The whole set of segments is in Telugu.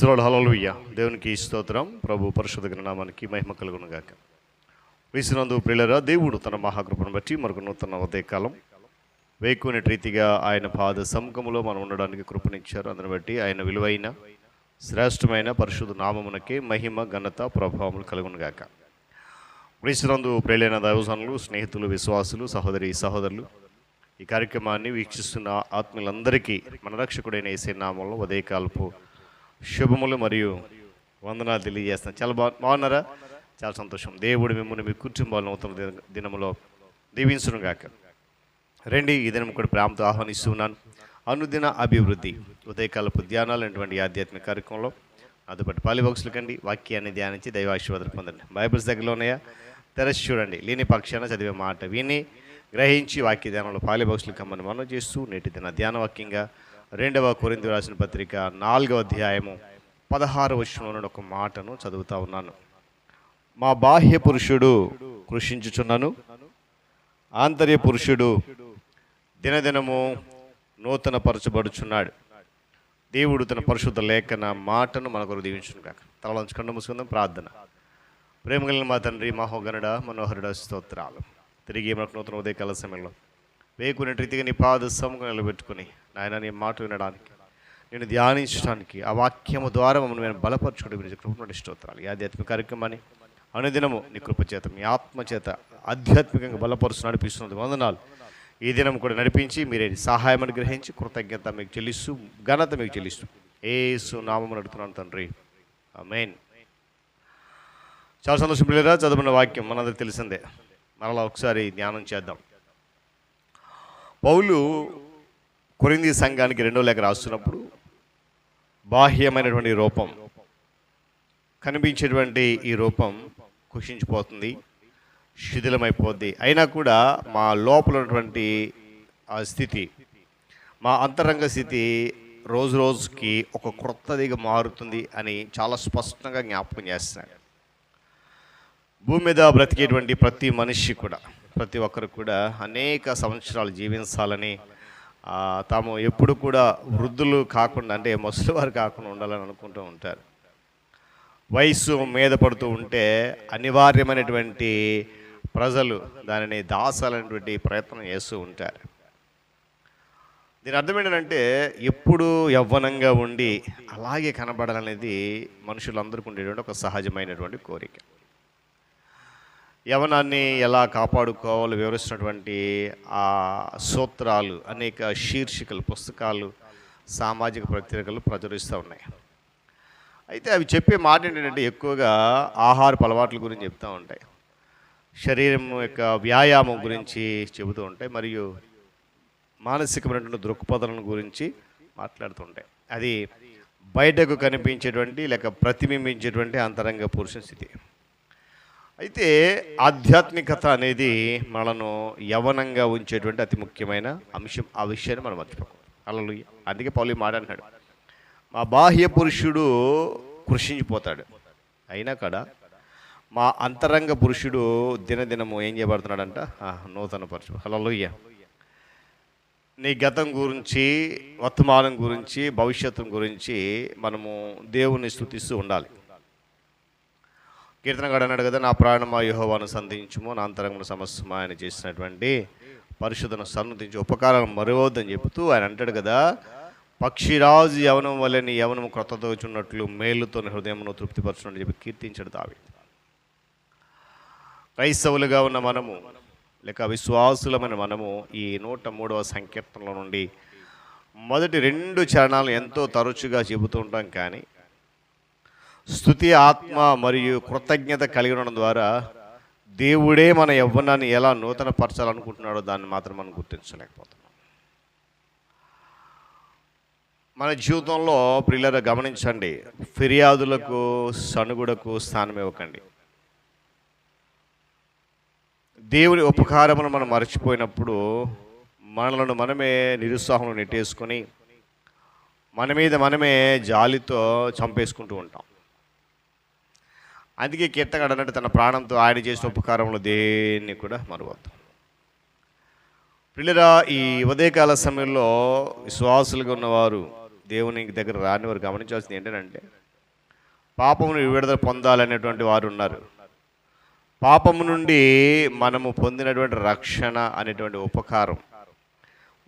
ప్రైజ్లాడ్ హలలుయ్య దేవునికి స్తోత్రం. ప్రభు పరిశుద్ధ నామానికి మహిమ కలుగునగాక. గాక ప్రియులరా దేవుడు తన మహాకృపను బట్టి మరొక నూతన ఉదయకాలం. వేకునే రీతిగా ఆయన పాద సముఖములో మనం ఉండడానికి కృపనిచ్చారు. అందుని బట్టి ఆయన విలువైన శ్రేష్టమైన పరిశుద్ధ నామమునకే మహిమ ఘనత ప్రభావములు కలుగునగాక. గాక ప్రియులైన దైవజనులు స్నేహితులు విశ్వాసులు సహోదరి సహోదరులు ఈ కార్యక్రమాన్ని వీక్షిస్తున్న ఆత్మీయులందరికీ మన రక్షకుడైన ఏసే నామంలో ఉదయకాలపు శుభములు మరియు వందనాలు తెలియజేస్తాను. చాలా బాగు బాగున్నారా? చాలా సంతోషం. దేవుడు మిమ్మల్ని మీ కుటుంబాలను నూతన దిన- దినములో దీవించును గాక రండి ఈ దినం కూడా ప్రేమతో ఆహ్వానిస్తున్నాను. అనుదిన అభివృద్ధి ఉదయకాలపు ధ్యానాలు అనేటువంటి ఆధ్యాత్మిక కార్యక్రమంలో నాతో పాలిబాక్సులు కండి వాక్యాన్ని ధ్యానించి దైవాశీర్వాదాలు పొందండి. బైబిల్స్ దగ్గరలో ఉన్నాయా? తెరచి చూడండి లేని పక్షాన చదివే మాట విని గ్రహించి వాక్య ధ్యానంలో పాలిబాక్సులు కమ్మని మనం చేస్తూ నేటి దిన ధ్యాన వాక్యంగా రెండవ కొరింది రాసిన పత్రిక నాలుగవ అధ్యాయము పదహారు వర్షంలో ఒక మాటను చదువుతా ఉన్నాను. మా బాహ్య పురుషుడు కృషించుచున్నాను. ఆంతర్య పురుషుడు దినదినము నూతన పరచబడుచున్నాడు దేవుడు తన పరిశుద్ధ లేఖన మాటను మన కొరకు దీవించును కాక తలలోంచి కన్ను మూసుకుందాం ప్రార్థన. ప్రేమ కలిగిన మా తండ్రి మహోగనుడ మనోహరుడ స్తోత్రాలు. తిరిగి మనకు నూతన ఉదయకాల సమయంలో వేకునే రీతిగా నీ పాద సముఖం నిలబెట్టుకుని నాయన నీ మాట వినడానికి నేను ధ్యానించడానికి ఆ వాక్యము ద్వారా మమ్మల్ని నేను బలపరచుకోవడం కృపణ స్తోత్రాలు. ఈ ఆధ్యాత్మిక కార్యక్రమాన్ని అనుదినము నీ కృపచేత మీ ఆత్మచేత ఆధ్యాత్మికంగా బలపరుచు నడిపిస్తున్నది వందనాలు. ఈ దినం కూడా నడిపించి మీరే సహాయం గ్రహించి కృతజ్ఞత మీకు చెల్లిస్తూ ఘనత మీకు చెల్లిస్తూ ఏసు నామం నడుతున్నాను తండ్రి. మెయిన్ చాలా సంతోషం పిల్లరా చదువుకున్న వాక్యం మనందరికి తెలిసిందే. మరలా ఒకసారి ధ్యానం చేద్దాం. పౌలు కొరింది సంఘానికి రెండో లేఖ రాస్తున్నప్పుడు బాహ్యమైనటువంటి రూపం కనిపించేటువంటి ఈ రూపం కుషించిపోతుంది శిథిలమైపోద్ది. అయినా కూడా మా లోపల ఉన్నటువంటి ఆ స్థితి మా అంతరంగ స్థితి రోజు రోజుకి ఒక క్రొత్తదిగా మారుతుంది అని చాలా స్పష్టంగా జ్ఞాపకం చేస్తున్నాడు. భూమి మీద బ్రతికేటువంటి ప్రతి మనిషి కూడా ప్రతి ఒక్కరు కూడా అనేక సంవత్సరాలు జీవించాలని తాము ఎప్పుడు కూడా వృద్ధులు కాకుండా అంటే ముసలివారు కాకుండా ఉండాలని అనుకుంటూ ఉంటారు. వయస్సు మీద పడుతూ ఉంటే అనివార్యమైనటువంటి ప్రజలు దానిని దాసాలనేటువంటి ప్రయత్నం చేస్తూ ఉంటారు. దీని అర్థం ఏంటంటే ఎప్పుడు యవ్వనంగా ఉండి అలాగే కనబడాలనేది మనుషులందరికీ ఉండేటువంటి ఒక సహజమైనటువంటి కోరిక. యవనాన్ని ఎలా కాపాడుకోవాలో వివరిస్తున్నటువంటి ఆ సూత్రాలు అనేక శీర్షికలు పుస్తకాలు సామాజిక పత్రికలు ప్రచురిస్తూ ఉన్నాయి. అయితే అవి చెప్పే మాట ఏంటంటే ఎక్కువగా ఆహారపు అలవాట్ల గురించి చెప్తూ ఉంటాయి. శరీరం యొక్క వ్యాయామం గురించి చెబుతూ ఉంటాయి మరియు మానసికమైనటువంటి దృక్పథాలను గురించి మాట్లాడుతుంటాయి అది బయటకు కనిపించేటువంటి లేక ప్రతిబింబించేటువంటి అంతరంగ పురుష స్థితి. అయితే ఆధ్యాత్మికత అనేది మనను యవనంగా ఉంచేటువంటి అతి ముఖ్యమైన అంశం. ఆ విషయాన్ని మనం మర్చిపోకూడదు. అలలు అందుకే పౌలి మాట మా బాహ్య పురుషుడు కృషించిపోతాడు. అయినా కూడా మా అంతరంగ పురుషుడు దినదినము ఏం చేయబడుతున్నాడంట? నూతన పరచు హలలుయ్య నీ గతం గురించి వర్తమానం గురించి భవిష్యత్తు గురించి మనము దేవుని స్థుతిస్తూ ఉండాలి. కీర్తనగాడు అన్నాడు కదా నా ప్రాణం ఆ యుహోవాను సంధించుము నా అంతరంగం సమస్యమా ఆయన చేసినటువంటి పరిశుధన సన్నతించి ఉపకారం మరవద్దని చెబుతూ ఆయన అంటాడు కదా పక్షిరాజు యవనం వల్ల నీ యవనము క్రొత్తదోచున్నట్లు మేలుతో హృదయమును తృప్తిపరచునని చెప్పి కీర్తించాడు దావి క్రైస్తవులుగా ఉన్న మనము లేక విశ్వాసులమైన మనము ఈ నూట మూడవ సంకీర్తనలో నుండి మొదటి రెండు చరణాలు ఎంతో తరచుగా చెబుతూ ఉంటాం కానీ స్థుతి ఆత్మ మరియు కృతజ్ఞత కలిగి ఉండడం ద్వారా దేవుడే మన యవ్వనాన్ని ఎలా నూతన పరచాలనుకుంటున్నాడో దాన్ని మాత్రం మనం గుర్తించలేకపోతున్నాం. మన జీవితంలో ప్రిల్లర గమనించండి ఫిర్యాదులకు సనుగుడకు స్థానం ఇవ్వకండి. దేవుని ఉపకారమును మనం మర్చిపోయినప్పుడు మనలను మనమే నిరుత్సాహంలో నెట్టేసుకొని మన మీద మనమే జాలితో చంపేసుకుంటూ ఉంటాం. అందుకే కీర్తగాడు అన్నట్టు తన ప్రాణంతో ఆయన చేసిన ఉపకారంలో దేన్ని కూడా మరవద్దు. పిల్లరా ఈ ఉదయకాల సమయంలో విశ్వాసులుగా ఉన్నవారు దేవుని దగ్గర రాని వారు గమనించాల్సింది ఏంటంటే పాపమును విడుదల పొందాలనేటువంటి వారు ఉన్నారు. పాపము నుండి మనము పొందినటువంటి రక్షణ అనేటువంటి ఉపకారం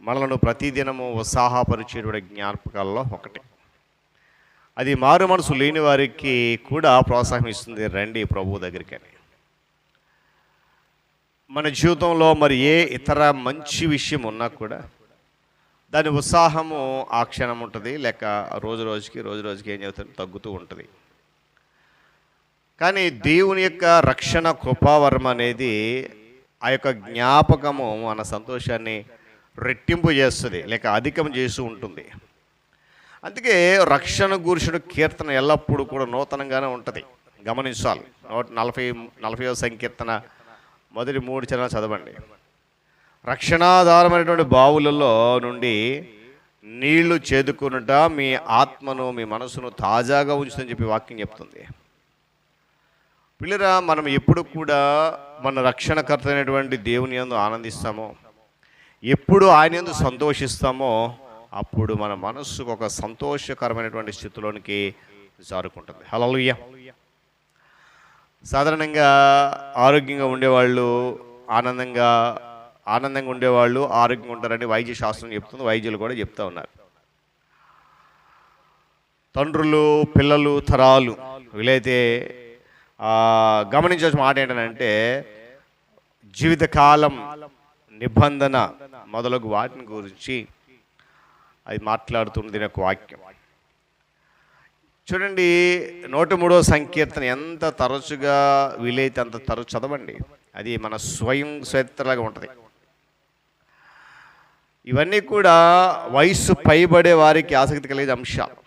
మనలను ప్రతిదినము ఉత్సాహపరిచేటువంటి జ్ఞాపకాల్లో ఒకటి. అది మారు మనసు లేని వారికి కూడా ప్రోత్సాహం ఇస్తుంది. రండి ప్రభు దగ్గరికి మన జీవితంలో మరి ఏ ఇతర మంచి విషయం ఉన్నా కూడా దాని ఉత్సాహము ఆ క్షణం ఉంటుంది. లేక రోజు రోజుకి రోజు రోజుకి ఏం చెబుతుంది తగ్గుతూ ఉంటుంది. కానీ దేవుని యొక్క రక్షణ కృపావరం అనేది ఆ యొక్క జ్ఞాపకము మన సంతోషాన్ని రెట్టింపు చేస్తుంది. లేక అధికం చేస్తూ ఉంటుంది. అందుకే రక్షణ గురుషుడు కీర్తన ఎల్లప్పుడూ కూడా నూతనంగానే ఉంటుంది. గమనించాలి. నూట నలభై నలభైవ సంకీర్తన మొదటి మూడు చరణ చదవండి. రక్షణాధారమైనటువంటి బావులలో నుండి నీళ్ళు చేదుకునుట మీ ఆత్మను మీ మనసును తాజాగా ఉంచుతుందని చెప్పి వాక్యం చెప్తుంది. పిల్లరా మనం ఎప్పుడు కూడా మన రక్షణకర్త అయినటువంటి దేవుని యందు ఆనందిస్తామో ఎప్పుడు ఆయన ఎందు సంతోషిస్తామో అప్పుడు మన మనస్సుకు ఒక సంతోషకరమైనటువంటి స్థితిలోనికి జారుకుంటుంది. హలలుయ్య సాధారణంగా ఆరోగ్యంగా ఉండేవాళ్ళు ఆనందంగా ఆనందంగా ఉండేవాళ్ళు ఆరోగ్యంగా ఉంటారని వైద్య శాస్త్రం చెప్తుంది వైద్యులు కూడా చెప్తూ ఉన్నారు. తండ్రులు పిల్లలు తరాలు వీలైతే ఆ, గమనించాల్సిన మాట ఏంటంటే జీవితకాలం నిబంధన మొదలగు వాటిని గురించి అది మాట్లాడుతుంది నాకు వాక్యం. చూడండి నూట మూడో సంకీర్తన ఎంత తరచుగా వీలైతే అంత తరచు చదవండి. అది మన స్వయం స్వేత్తలాగా ఉంటుంది. ఇవన్నీ కూడా వయస్సు పైబడే వారికి ఆసక్తి కలిగే అంశాలు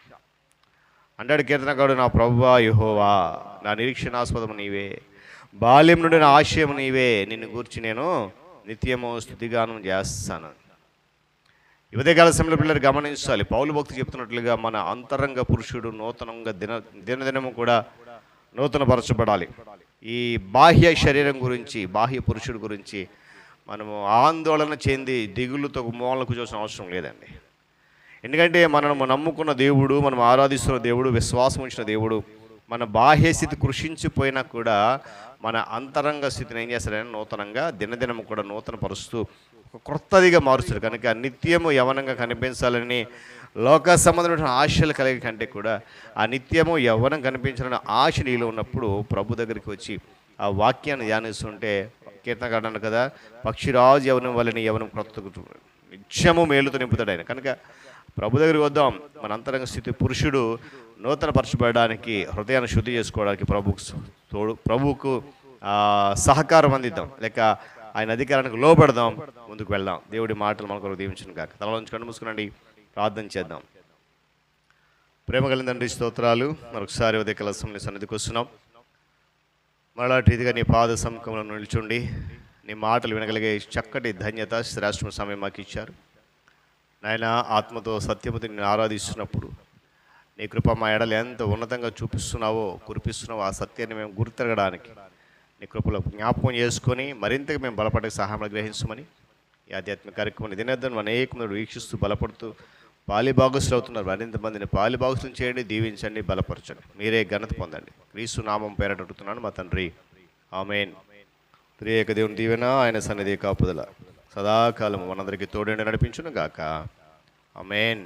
అంటాడు కీర్తనకాడు నా ప్రభువా యుహోవా నా నిరీక్షణాస్పదము నీవే. బాల్యం నుండి నా ఆశయం నీవే. నిన్ను గూర్చి నేను నిత్యము స్థుతిగానం చేస్తాను. ఉదయకాల సమయంలో పిల్లలు గమనించాలి. పౌలు భక్తి చెప్తున్నట్లుగా మన అంతరంగ పురుషుడు నూతనంగా దిన దినదినము కూడా నూతనపరచబడాలి. ఈ బాహ్య శరీరం గురించి బాహ్య పురుషుడు గురించి మనము ఆందోళన చెంది దిగులుతో మూలకు చూసిన అవసరం లేదండి. ఎందుకంటే మనము నమ్ముకున్న దేవుడు మనం ఆరాధిస్తున్న దేవుడు విశ్వాసం ఉంచిన దేవుడు మన బాహ్య స్థితి కృషించిపోయినా కూడా మన అంతరంగ స్థితిని ఏం చేస్తారని నూతనంగా దినదినము కూడా నూతన పరుస్తూ క్రొత్తదిగా మారుస్తాడు కనుక నిత్యము యవనంగా కనిపించాలని లోక సంబంధమైన ఆశలు కలిగే కంటే కూడా ఆ నిత్యము యవ్వనం కనిపించాలని ఆశ నీలో ఉన్నప్పుడు ప్రభు దగ్గరికి వచ్చి ఆ వాక్యాన్ని ధ్యానిస్తుంటే కీర్తనకాడు కదా పక్షిరాజు యవనం వలని యవనం క్రొత్త నిత్యము మేలుతో నింపుతాడు ఆయన. కనుక ప్రభు దగ్గరికి వద్దాం. మన అంతరంగ స్థితి పురుషుడు నూతన పరచబడడానికి హృదయాన్ని శుద్ధి చేసుకోవడానికి ప్రభుకు తోడు ప్రభువుకు సహకారం అందిద్దాం. లేక ఆయన అధికారానికి లోపెడదాం ముందుకు వెళ్దాం. దేవుడి మాటలు మనకు దీవించను కాక తలలోంచి నుంచి కన్ను మూసుకునండి. ప్రార్థన చేద్దాం. ప్రేమ కలిగిన తండ్రి స్తోత్రాలు. మరొకసారి ఉదయ కలసంని సన్నిధికి వస్తున్నాం. మరలా రీతిగా నీ పాద సముఖంలో నిల్చుండి నీ మాటలు వినగలిగే చక్కటి ధన్యత శ్రేష్ఠమ సమయం మాకు ఇచ్చారు. నాయన ఆత్మతో సత్యమతో నేను ఆరాధిస్తున్నప్పుడు నీ కృప మా ఎడలు ఎంత ఉన్నతంగా చూపిస్తున్నావో కురిపిస్తున్నావో ఆ సత్యాన్ని మేము గుర్తెరగడానికి నీ కృపలో జ్ఞాపకం చేసుకొని మరింతగా మేము బలపడే సహాయం గ్రహించమని ఈ ఆధ్యాత్మిక కార్యక్రమాన్ని దినద్దను అనేక మంది వీక్షిస్తూ బలపడుతూ పాలిభాగస్తులు అవుతున్నారు. మరింత మందిని పాలిభాగస్లు చేయండి దీవించండి బలపరచండి. మీరే ఘనత పొందండి. క్రీస్తు నామం పేరట అడుగుతున్నాను మా తండ్రి. ఆమెన్. త్రియేక దేవుని దీవెన ఆయన సన్నిధి కాపుదల. సదాకాలం మనందరికీ తోడేండి నడిపించును గాక. ఆమెన్.